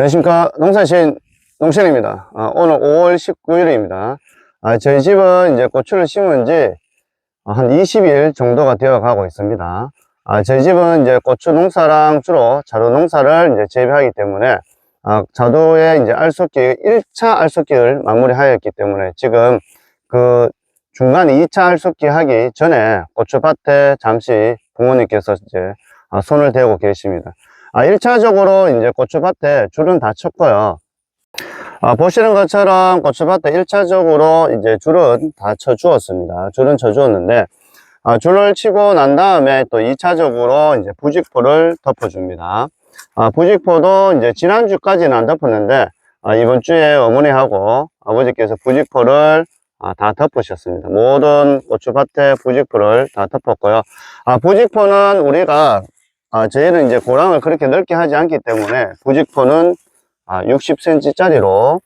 안녕하십니까. 농사신 농신입니다. 아, 오늘 5월 19일입니다. 아, 저희 집은 이제 고추를 심은 지한 20일 정도가 되어 가고 있습니다. 아, 저희 집은 이제 고추 농사랑 주로 자두 농사를 이제 재배하기 때문에 아, 자두의 이제 알속기, 1차 알속기를 마무리하였기 때문에 지금 그 중간에 2차 알속기 하기 전에 고추밭에 잠시 부모님께서 이제 아, 손을 대고 계십니다. 아, 1차적으로 이제 고추밭에 줄은 다 쳤고요. 아, 보시는 것처럼 고추밭에 1차적으로 이제 줄은 다 쳐 주었습니다. 줄은 쳐 주었는데, 아, 줄을 치고 난 다음에 또 2차적으로 이제 부직포를 덮어줍니다. 아, 부직포도 이제 지난주까지는 안 덮었는데, 아, 이번 주에 어머니하고 아버지께서 부직포를 아, 다 덮으셨습니다. 모든 고추밭에 부직포를 다 덮었고요. 아, 부직포는 우리가 아, 저희는 이제 고랑을 그렇게 넓게 하지 않기 때문에 부직포는 아, 60cm짜리로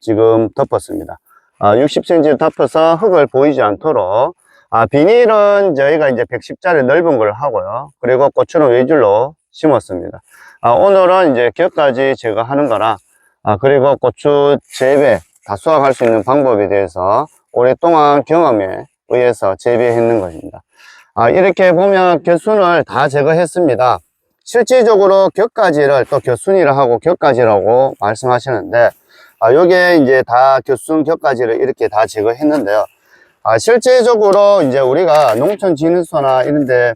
지금 덮었습니다. 아, 60cm 덮어서 흙을 보이지 않도록 아, 비닐은 저희가 이제 110짜리 넓은 걸 하고요. 그리고 고추는 외줄로 심었습니다. 아, 오늘은 이제 격까지 제가 하는 거라 아, 그리고 고추 재배 다 수확할 수 있는 방법에 대해서 오랫동안 경험에 의해서 재배했는 것입니다. 아, 이렇게 보면 겨순을 다 제거했습니다. 실질적으로 격가지를 또 겨순이라 하고 격가지라고 말씀하시는데, 아, 요게 이제 다 겨순 격가지를 이렇게 다 제거했는데요. 아, 실제적으로 이제 우리가 농촌진흥소나 이런데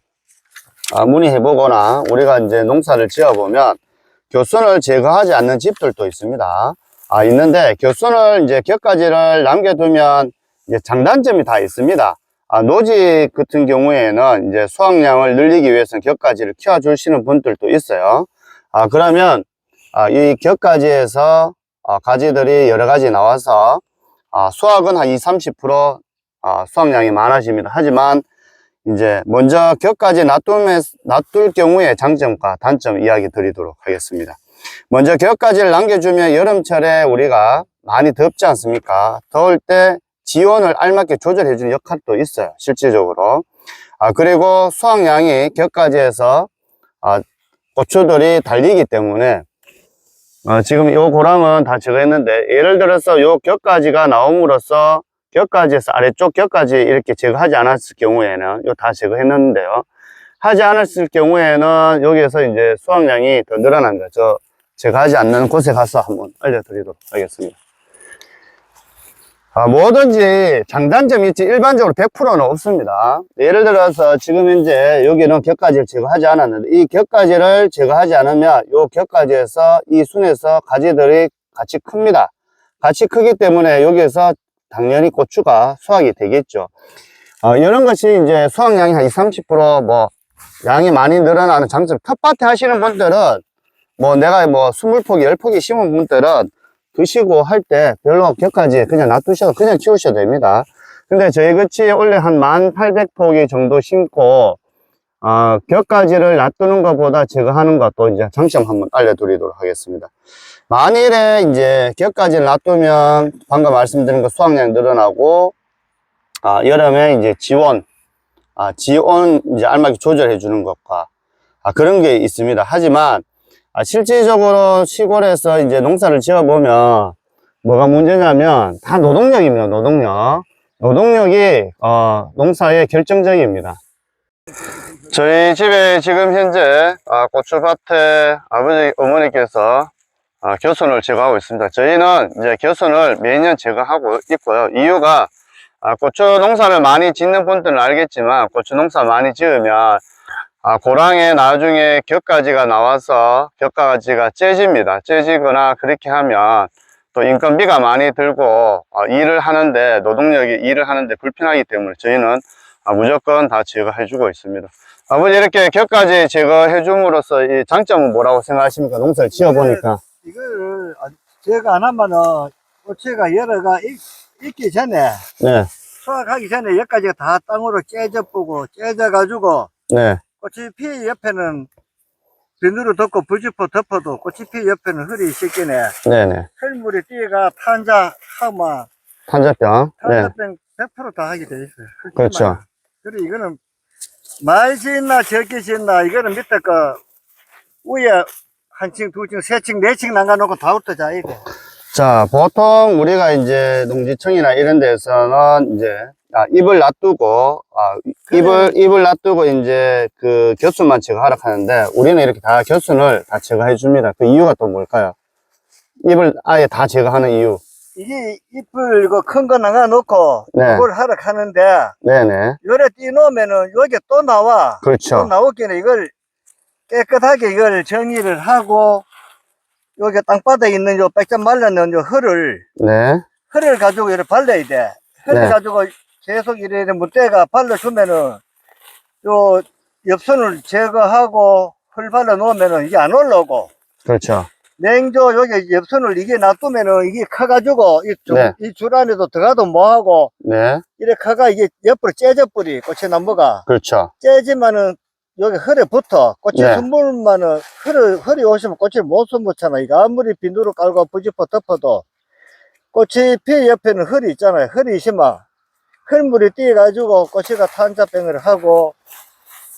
아, 문의해보거나 우리가 이제 농사를 지어보면 겨순을 제거하지 않는 집들도 있습니다. 아, 있는데 겨순을 이제 격가지를 남겨두면 이제 장단점이 다 있습니다. 아, 노지 같은 경우에는 이제 수확량을 늘리기 위해서는 격가지를 키워주시는 분들도 있어요. 아, 그러면, 아, 이 격가지에서, 아, 가지들이 여러 가지 나와서, 아, 수확은 한 20, 30% 아, 수확량이 많아집니다. 하지만, 이제, 먼저 격가지 놔두면, 놔둘 경우에 장점과 단점 이야기 드리도록 하겠습니다. 먼저 격가지를 남겨주면 여름철에 우리가 많이 덥지 않습니까? 더울 때 지온을 알맞게 조절해주는 역할도 있어요. 실질적으로. 아, 그리고 수확량이 격가지에서 아, 고추들이 달리기 때문에 어, 지금 요 고랑은 다 제거했는데 예를 들어서 요 격가지가 나옴으로써 격가지에서 아래쪽 격가지 이렇게 제거하지 않았을 경우에는 요 다 제거했는데요. 하지 않았을 경우에는 여기에서 이제 수확량이 더 늘어난 거죠. 제거하지 않는 곳에 가서 한번 알려드리도록 하겠습니다. 아, 뭐든지 장단점이 있지 일반적으로 100%는 없습니다. 예를 들어서 지금 현재 여기는 격가지를 제거하지 않았는데 이 격가지를 제거하지 않으면 이 격가지에서 이 순에서 가지들이 같이 큽니다. 같이 크기 때문에 여기에서 당연히 고추가 수확이 되겠죠. 어, 이런 것이 이제 수확량이 한 20, 30%뭐 양이 많이 늘어나는 장점. 텃밭에 하시는 분들은 뭐 내가 뭐 20포기, 10포기 심은 분들은 드시고 할 때 별로 격까지 그냥 놔두셔도 그냥 키우셔도 됩니다. 근데 저희 같이 원래 한 1800포기 정도 심고 어, 격가지를 놔두는 것보다 제거하는 것도 이제 장점 한번 알려드리도록 하겠습니다. 만일에 이제 격가지를 놔두면 방금 말씀드린 것 수확량 늘어나고 아, 여름에 이제 지원, 아, 지온 이제 알맞게 조절해 주는 것과 아, 그런 게 있습니다. 하지만 아, 실질적으로 시골에서 이제 농사를 지어 보면 뭐가 문제냐면 다 노동력입니다. 노동력. 노동력이 어, 농사에 결정적입니다. 저희 집에 지금 현재 아, 고추밭에 아버지 어머니께서 아, 겨순을 제거하고 있습니다. 저희는 이제 겨순을 매년 제거하고 있고요. 이유가 아, 고추 농사를 많이 짓는 분들은 알겠지만 고추 농사 많이 지으면 아, 고랑에 나중에 격가지가 나와서 격가지가 째집니다. 째지거나 그렇게 하면 또 인건비가 많이 들고 어, 일을 하는데 노동력이 일을 하는데 불편하기 때문에 저희는 아, 무조건 다 제거해 주고 있습니다. 아버지 이렇게 격가지 제거해 줌으로써 이 장점은 뭐라고 생각하십니까? 농사를 지어 보니까. 이거를 아, 제가 안 하면은 여러가 익, 익기 전에 네, 수확하기 전에 여기까지 다 땅으로 째져 보고 째져 가지고 네, 꽃이 피 옆에는 비누로 덮고 불지포 덮어도 꽃이 피 옆에는 흐리 씻기네 네, 네. 흙물이 뛰어가 탄자 하마 탄저병. 네, 탄자병 100%다 하게 돼 있어요 흙만. 그렇죠. 그리고 이거는 많이 짓나 적게 짓나 이거는 밑에 거 위에 한 층, 두 층, 세 층, 네 층 남겨놓고 다 흩어져, 이거. 자, 보통 우리가 이제 농지청이나 이런 데서는 이제 아, 입을 놔두고 아, 입을 입을 놔두고 이제 그 겨순만 제거하라 하는데 우리는 이렇게 다 겨순을 다 제거해 줍니다. 그 이유가 또 뭘까요? 입을 아예 다 제거하는 이유. 이게 잎을 이거 큰거 남겨놓고 네. 그걸 하라 하는데 네네. 요래 띄 놓으면은 여기 또 나와. 또 그렇죠. 나오기는 이걸 깨끗하게 이걸 정리를 하고 여기 땅바닥에 있는 요 백점 말라놓은 요 흙을 네. 흙을 가지고 이렇게 발라야 돼. 흙을 네. 가지고 계속 이래 물때가 발라주면은 요 엽선을 제거하고 흙 발라 놓으면은 이게 안 올라오고 그렇죠. 냉조 여기 엽선을 이게 놔두면은 이게 커가지고 이 줄, 네. 이줄 안에도 들어가도 뭐하고 네. 이래 커가 이게 옆으로 째져 버리 꽃이 나무가 그렇죠. 째지만은 여기 흙에 붙어 꽃이 네. 숨으면은 흙을 흙이 오시면 꽃을 못 숨었잖아 이거 아무리 비누를 깔고 부지포 덮어도 꽃이 피 옆에는 흙이 있잖아요 흙이 있으면 흙물이 띄어가지고 꽃이가 탄자병을 하고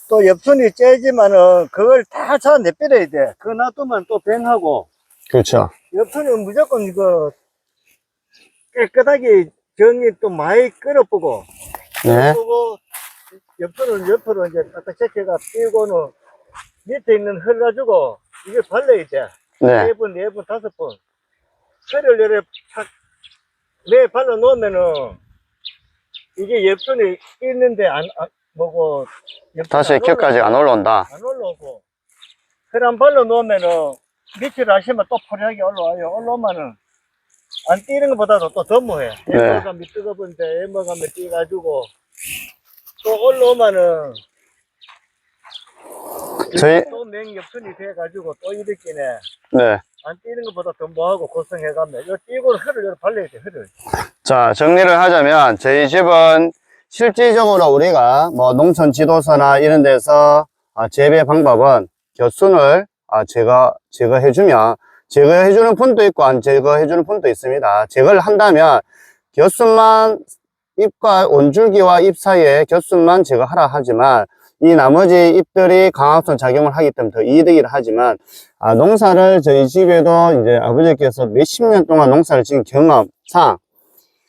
또 엽순이 째지만은 그걸 다 잡아내버려야 돼 그거 놔두면 또 병하고 그렇죠. 엽순은 무조건 이거 깨끗하게 정리 또 많이 끌어보고 네. 그리고 옆으로 옆으로 이제 딱딱 체크가 띄고는 밑에 있는 흙 가지고 이게 발라야 돼. 네. 네 번, 네 번, 다섯 번. 흙을 이렇게 착, 내 발라 놓으면은 이게 옆선이 있는데 안, 안 뭐고. 옆선이 다시 안 켜까지 안 올라온다. 안 올라오고. 그럼 발라 놓으면은 밑을 하시면 또 포리하게 올라와요. 올라오면은 안 뛰는 것보다도 또더 뭐해. 네. 에머감이 뜨거운데 에머감이 뛰가지고 또 올라오면은 저희- 또 맹엽순이 돼가지고 또 일으키네. 네. 안 뛰는 것보다 더 뭐하고 고생해가면 요 뛰고 흙을 이렇게 발라야 돼 흙을. 자, 정리를 하자면 저희 집은 실질적으로 우리가 뭐 농촌 지도서나 이런 데서 아, 재배 방법은 곁순을 아, 제거, 제거해주면 제거해주는 분도 있고 안 제거해주는 분도 있습니다. 제거를 한다면 곁순만 잎과 원줄기와 잎 사이에 곁순만 제거하라 하지만 이 나머지 잎들이 강압성 작용을 하기 때문에 더 이득이라 하지만 아, 농사를 저희 집에도 이제 아버지께서 몇십 년 동안 농사를 지은 경험상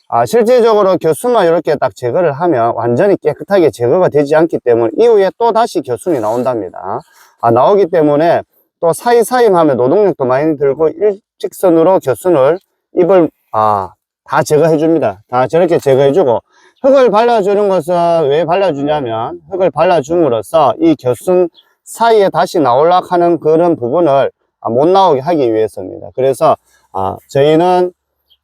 아, 실질적으로 겨순만 이렇게 딱 제거를 하면 완전히 깨끗하게 제거가 되지 않기 때문에 이후에 또 다시 겨순이 나온답니다. 아, 나오기 때문에 또 사이사이 하면 노동력도 많이 들고 일직선으로 겨순을 잎을 아, 다 제거해 줍니다. 다 저렇게 제거해 주고 흙을 발라주는 것은 왜 발라주냐면 흙을 발라줌으로써 이 겨순 사이에 다시 나올라 하는 그런 부분을 아, 못 나오게 하기 위해서입니다. 그래서 아, 저희는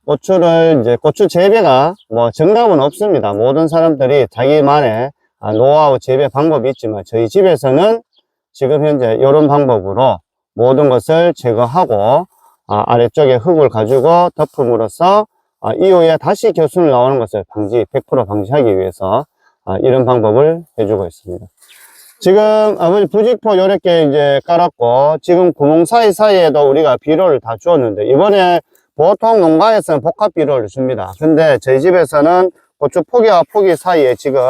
고추를 이제 고추 재배가 뭐 정답은 없습니다. 모든 사람들이 자기만의 아, 노하우 재배 방법이 있지만 저희 집에서는 지금 현재 이런 방법으로 모든 것을 제거하고 아, 아래쪽에 흙을 가지고 덮음으로써 아, 이후에 다시 겨순을 나오는 것을 방지 100% 방지하기 위해서 아, 이런 방법을 해주고 있습니다. 지금 아버지 부직포 이렇게 이제 깔았고 지금 구멍 사이사이에도 우리가 비료를 다 주었는데 이번에 보통 농가에서는 복합 비료를 줍니다. 근데 저희 집에서는 고추 포기와 포기 사이에 지금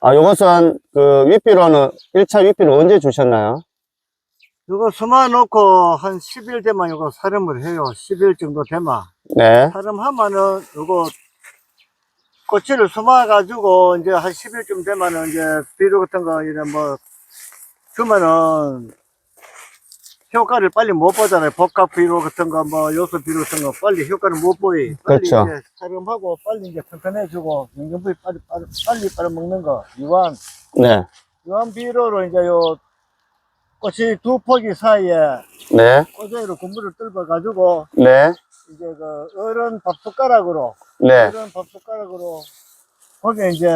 아 요것은 그 윗비료는 1차 윗비료 언제 주셨나요? 이거 수마 놓고 한 10일 되면 이거 사름을 해요. 10일 정도 되면. 네. 사름하면은 이거 꼬치를 수마가지고 이제 한 10일쯤 되면은 이제 비료 같은 거 이런 뭐 주면은 효과를 빨리 못 보잖아요. 복합 비료 같은 거, 뭐 요소 비료 같은 거 빨리 효과를 못 보이. 빨리 그렇죠. 이제 사름하고 빨리 이제 튼튼해지고 영양분이 빨리 빨리 빨리 빨리 먹는 거. 이완 네. 이완 비료로 이제 요 꽃이 두 포기 사이에 네. 꼬재로 국물을 뜰어 가지고 네. 이제 그 어른 밥 숟가락으로 네. 이런 밥 숟가락으로 거기에 이제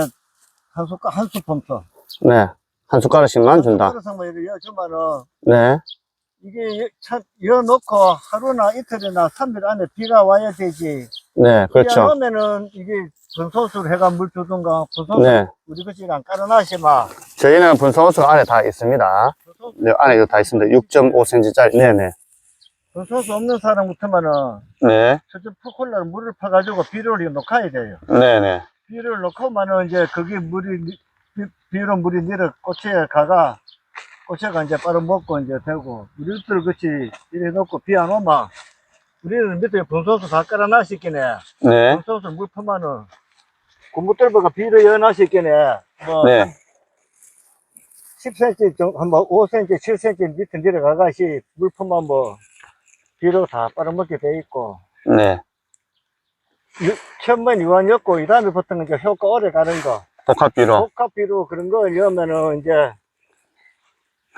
한 숟갈 한 스푼 더. 네. 한 숟가락씩만 준다. 숟가락만 이렇게 여주면은 네. 이게 참 이어놓고 하루나 이틀이나 3일 안에 비가 와야 되지. 네. 그렇죠. 오면은 이게 분소수를 해가 물 주든가 분소수 네. 우리 것이 안 깔아놔시마. 저희는 분소호수가 안에 다 있습니다. 분소수, 네, 안에 다 있습니다. 6.5cm짜리. 네네. 분소수 없는 사람 같으면은 네. 저쪽 푸콜라를 물을 파가지고 비료를 넣어야 돼요. 네네. 비료를 넣고만은 이제 거기 물이 비- 비료 물이 내려 꽃에 가가 고추가 이제 빨아 먹고 이제 되고 우리들 같이 이래 놓고 비 안 오면 우리는 밑에 분소수 다 깔아놨었겠네. 네. 분소수 물 퍼면은 고무떨보가 비를 여놨었겠네. 뭐 네. 한 10cm 정도, 한뭐 5cm, 7cm 밑에 내려가가시 물 퍼면 뭐 비로 다 빨아먹게 돼 있고 네. 유- 처음엔 유한이었고 이 다음에부터는 이제 효과 오래 가는 거 복합비로. 복합비로 그런 거 넣으면은 이제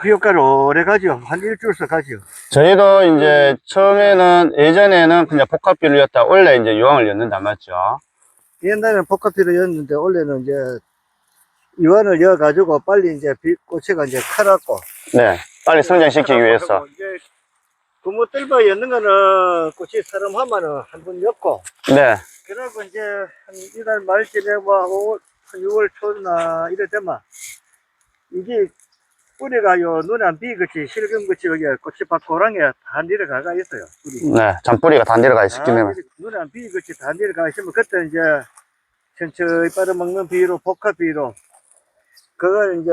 비효과를 오래 가죠 한 일주일씩 가죠 저희도 이제 처음에는 예전에는 그냥 복합비료였다 원래 이제 유황을 였는데 맞죠? 옛날에는 복합비로 였는데 원래는 이제 유한을 넣어가지고 빨리 이제 비, 꽃이가 이제 커갖고 네. 빨리 성장시키기 위해서. 이제 구무 뜰바 였는 거는 꽃이 사람 하면은 한번 였고 네. 그러고 이제 한 이달 말쯤에 뭐, 한 6월 초나 이럴 때만 이게 뿌리가 요 눈에 안 비그치 실금그치 여기 꽃이 밭고랑에 다 내려가가 있어요. 뿌리. 네. 잔뿌리가 다 내려가 있었기 아, 때문에. 눈에 안 비그치 다 내려가 있으면 그때 이제 천천히 빨아먹는 비로 복합 비로 그걸 이제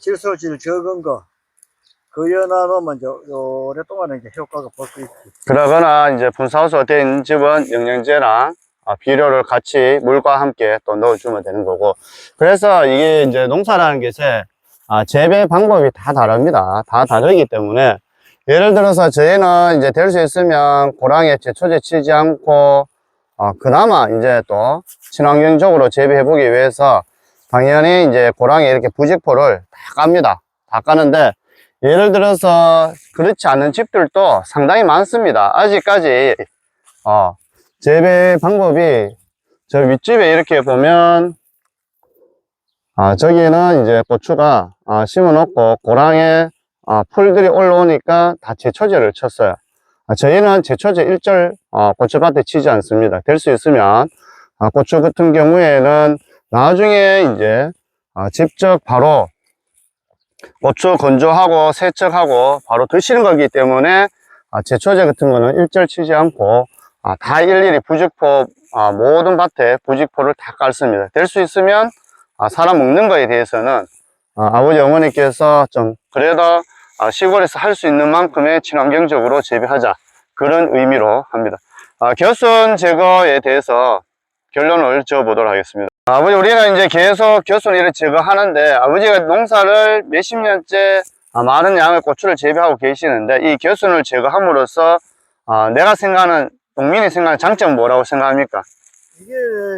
질소질 적은 거 그여놔 놓으면 이제 오랫동안 이제 효과가 볼 수 있지. 그러거나 이제 분사호수가 된 집은 영양제랑 아, 비료를 같이 물과 함께 또 넣어주면 되는 거고. 그래서 이게 이제 농사라는 것에 아, 재배 방법이 다 다릅니다. 다 다르기 때문에 예를 들어서 저희는 이제 될 수 있으면 고랑에 제초제 치지 않고 아, 그나마 이제 또 친환경적으로 재배해 보기 위해서 당연히 이제 고랑에 이렇게 부직포를 다 깝니다. 다 까는데 예를 들어서 그렇지 않은 집들도 상당히 많습니다. 아직까지 어, 재배 방법이 저 윗집에 이렇게 보면 아, 저기는 이제 고추가 아, 심어 놓고 고랑에 아, 풀들이 올라오니까 다 제초제를 쳤어요. 아, 저희는 제초제 일절 어, 고추밭에 치지 않습니다. 될 수 있으면 아, 고추 같은 경우에는 나중에 이제 아, 직접 바로 고추 건조하고 세척하고 바로 드시는 거기 때문에 아, 제초제 같은 거는 일절 치지 않고 아, 다 일일이 부직포 아, 모든 밭에 부직포를 다 깔습니다. 될 수 있으면 아, 사람 먹는 거에 대해서는 아, 버지 어머니께서 좀 그래도 아, 시골에서 할 수 있는 만큼의 친환경적으로 재배하자 그런 의미로 합니다. 아, 겨순 제거에 대해서 결론을 지어보도록 하겠습니다. 아버지 우리가 이제 계속 겨순 이렇게 제거하는데 아버지가 농사를 몇십 년째 아, 많은 양의 고추를 재배하고 계시는데 이 겨순을 제거함으로써 아, 내가 생각하는 농민이 생각하는 장점은 뭐라고 생각합니까? 이게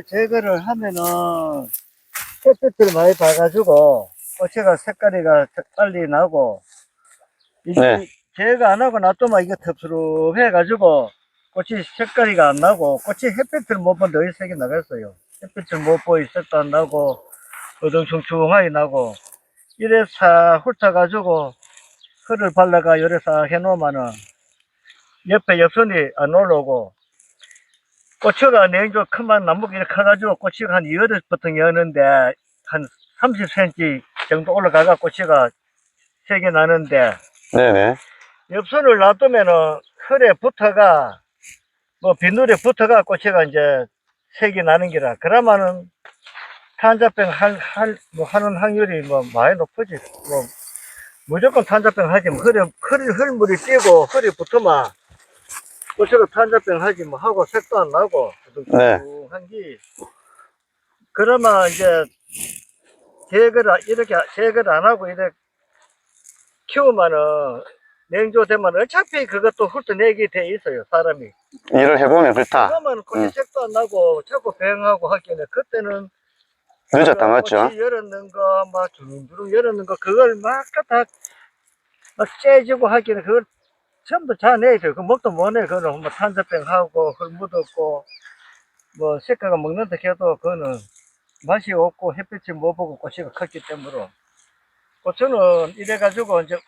제거를 하면은 햇빛을 많이 봐가지고 꽃이가 색깔이가 빨리 나고 이게 네. 제거 안 하고 놔두면 이게 텁텁해가지고 꽃이 색깔이가 안 나고 꽃이 햇빛을 못 보면 더 색이 나갔어요. 햇빛을 못 보이 색도 안 나고 어동충충하게 나고 이래 싹 훑어가지고 흙을 발라가 요래 싹 해놓으면은 옆에 옆선이 안 올라오고 고추가 냉조 큰만 나무가 이렇게 커가지고 고추가 한 2월부터 여는데 한 30cm 정도 올라가가 고추가 색이 나는데 네네. 엽선을 놔두면은 흙에 붙어가 뭐 비늘에 붙어가 고추가 이제 색이 나는 기라. 그러면은 탄자병 할, 할, 뭐 하는 확률이 뭐 많이 높지. 뭐 무조건 탄자병 하지 뭐. 흙에, 흙, 흙물이 뛰고 흙이 붙으면 고추가 탄자병 하지 뭐 하고 색도 안 나고 네. 한기 그러면 이제 제거를 이렇게 제거를 안 하고 이렇게 키우면은 냉조되면 어차피 그것도 훑어내게 돼 있어요 사람이 일을 해보면 그렇다. 그러면 꽃이 음. 색도 안 나고 자꾸 병하고 하기는 그때는 늦었다 맞죠? 꽃이 열었는 거, 막 주름주름 열었는 거, 그걸 막 갖다 막 째지고 하기는 그걸 전부 자내죠. 그 먹도 못해. 그거는 뭐 탄저병하고, 흙 묻었고, 뭐 색깔가 먹는다 해도 그거는 맛이 없고 햇빛을 못 보고 꽃이가 컸기 때문에. 고추는 이래가지고 이제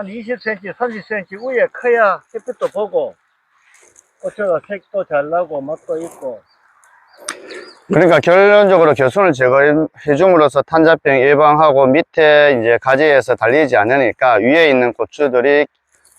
한 20cm, 30cm 위에 커야 햇빛도 보고, 고추가 색도 잘 나고 맛도 있고, 그러니까 결론적으로 겨순을 제거해 줌으로써 탄자병 예방하고 밑에 이제 가지에서 달리지 않으니까 위에 있는 고추들이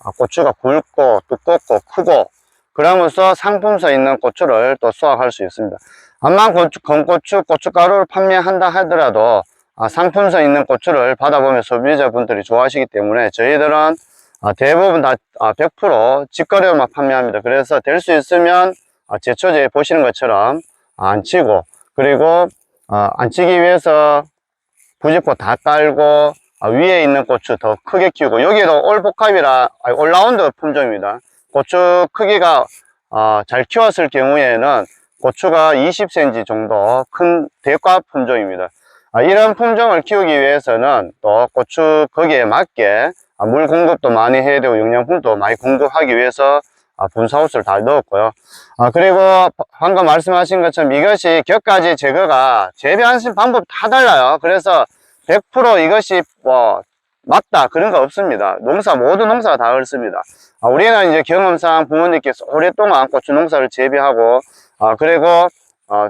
아, 고추가 굵고 두껍고 크고 그러면서 상품성 있는 고추를 또 수확할 수 있습니다. 암만 고추, 건고추, 고춧가루를 판매한다 하더라도 아, 상품성 있는 고추를 받아보면 소비자분들이 좋아하시기 때문에 저희들은 아, 대부분 다 아, 100% 직거래만 판매합니다. 그래서 될 수 있으면 아, 제초제 보시는 것처럼 아, 안 치고 그리고 아, 안 치기 위해서 부직포 다 깔고 아, 위에 있는 고추 더 크게 키우고 여기도 올복합이라 올라운드 품종입니다. 고추 크기가 아, 잘 키웠을 경우에는 고추가 20cm 정도 큰 대과 품종입니다. 아, 이런 품종을 키우기 위해서는 또 고추 거기에 맞게 아, 물 공급도 많이 해야 되고 영양분도 많이 공급하기 위해서 아, 분사호스를 다 넣었고요. 아, 그리고 방금 말씀하신 것처럼 이것이 격가지 제거가 재배하신 방법 다 달라요. 그래서 100% 이것이 뭐 맞다 그런 거 없습니다. 농사 모든 농사가 다 그렇습니다. 아, 우리는 이제 경험상 부모님께서 오랫동안 고추 농사를 재배하고 아, 그리고 어,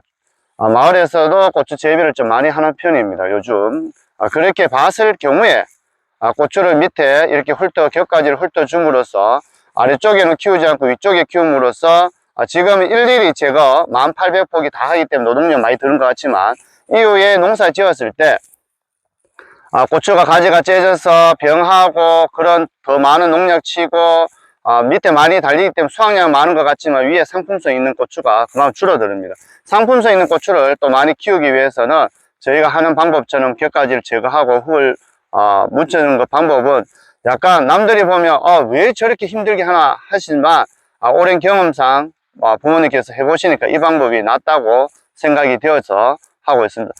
아, 마을에서도 고추 재배를 좀 많이 하는 편입니다. 요즘 아, 그렇게 봤을 경우에 아, 고추를 밑에 이렇게 훑어 격가지를 훑어 줌으로써 아래쪽에는 키우지 않고 위쪽에 키움으로써 아, 지금 일일이 제거 1800폭이 다 하기 때문에 노동력 많이 드는 것 같지만 이후에 농사 지었을 때 아, 고추가 가지가 째져서 병하고 그런 더 많은 농약 치고 아, 밑에 많이 달리기 때문에 수확량은 많은 것 같지만 위에 상품성 있는 고추가 그만 줄어듭니다. 상품성 있는 고추를 또 많이 키우기 위해서는 저희가 하는 방법처럼 격가지를 제거하고 흙을 어, 묻히는 그 방법은 약간 남들이 보면 어, 왜 저렇게 힘들게 하나 하시지만 아, 오랜 경험상 아, 부모님께서 해보시니까 이 방법이 낫다고 생각이 되어서 하고 있습니다.